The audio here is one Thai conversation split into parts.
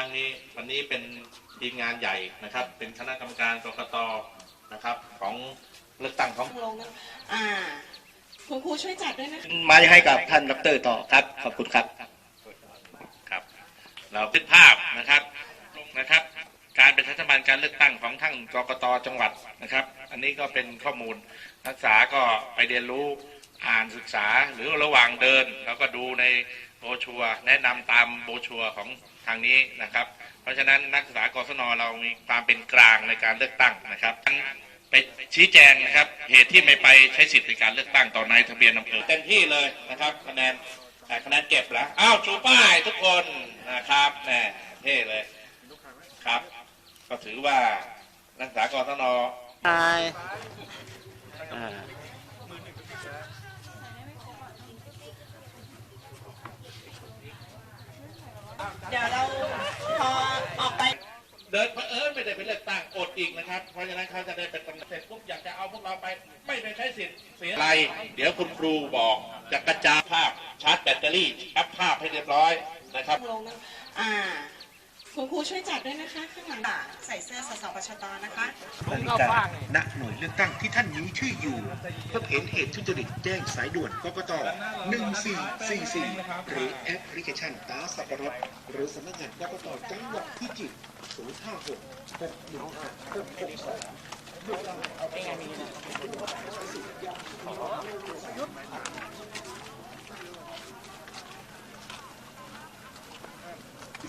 ครั้งนี้วันนี้เป็นทีมงานใหญ่นะครับ เป็นคณะกรรมการกกตนะครับของเลือกตั้งของลงนะอ่าคุณครูช่วยจัดด้วยนะคะมาให้กับท่านดรต่อครับ ขอบคุณครับครับ เราขึ้นภาพนะครับนะครับ การเป็นรัฐบาลการเลือกตั้งของทั้งกกตจังหวัดนะครับ อันนี้ก็เป็นข้อมูลนักศึกษาก็ไปเรียนรู้ อ่านศึกษาหรือระหว่างเดินเราก็ดูในโบรชัวแนะนำตามโบรชัวของทางนี้นะครับ เพราะฉะนั้นนักศึกษากศนเรามีความเป็นกลางในการเลือกตั้งนะครับไปชี้แจงนะครับเหตุที่ไม่ไปใช้สิทธิ์ในการเลือกตั้งต่อนายทะเบียนอำเภอเต็มที่เลยนะครับคะแนนอ่คะแนนเก็บแล้วอ้าวชูป้ายทุกคนนะครับแน่เท่เลยครับ ก็ถือว่านักศึกษากศนใช่ เดี๋ยวเราพอออกไป เดินเผอิญไม่ได้ไปเลือกตั้งอดอีกนะครับ เพราะฉะนั้นเขาจะได้เป็นตำแหน่งเสร็จปุ๊บอยากจะเอาพวกเราไปไม่ไปใช้สิทธิ์เสียอะไรเดี๋ยวคุณครูบอกจะกระจายภาพชาร์จแบตเตอรี่แอปภาพให้เรียบร้อยนะครับลงนะอ่า คุณครูช่วยจัดด้วยนะคะข้างหลังอ่าใส่เสื้อสสปชตนะคะนาฬิกาณหน่วยเลือกตั้งที่ท่านมีชื่ออยู่พบเห็นเหตุทุจริตแจ้งสายด่วนกกต1444 หรือแอปพลิเคชันตาสับปะรดหรือสำนักงานกกตจังหวัดพิจิตร056 616 662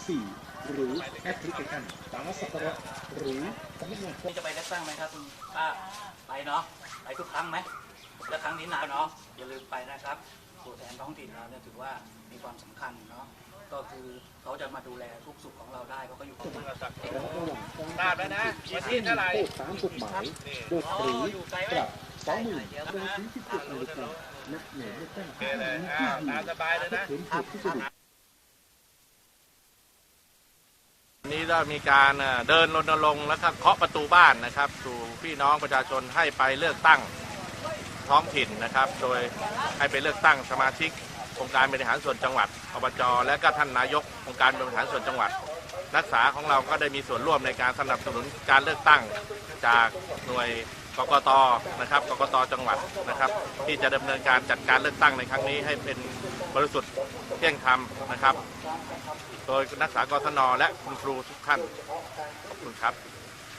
สี่หรือแอปพลิเคชันตาสับปะรดหรือสำนักงานจะไปเลือกตั้งไหมครับคุณป้าไปเนาะไปทุกครั้งไหมแล้วครั้งนี้หนาวเนาะอย่าลืมไปนะครับตัวแทนท้องถิ่นเราเนี่ยถือว่ามีความสำคัญเนาะก็คือเขาจะมาดูแลทุกสุขของเราได้เพราะเขาอยู่ตรงนี้ทราบแล้วนะวันที่เท่าไหร่ตามกฎหมายโดยหรือปรับสองหมื่นโดยถึงสิบเจ็ดนาฬิกาณหน่วยเลือกตั้งที่มีชื่ออยู่เห็นเหตุทุจริต วั นนี้เรามีการเดินรณรงค์แล้วก็เคาะประตูบ้านนะครับ สู่พี่น้องประชาชนให้ไปเลือกตั้งท้องถิ่นนะครับ โดยให้ไปเลือกตั้งสมาชิกองค์การบริหารส่วนจังหวัดอบจและก็ท่านนายกองค์การบริหารส่วนจังหวัด นักศึกษาของเราก็ได้มีส่วนร่วมในการสนับสนุนการเลือกตั้งจากหน่วยกกตนะครับกกตจังหวัดนะครับ ที่จะดำเนินการจัดการเลือกตั้งในครั้งนี้ให้เป็นบริสุทธิ์ เที่ยงธรรมนะครับ โดยนักศึกษากศนและคุณครูทุกท่านขอบคุณครับ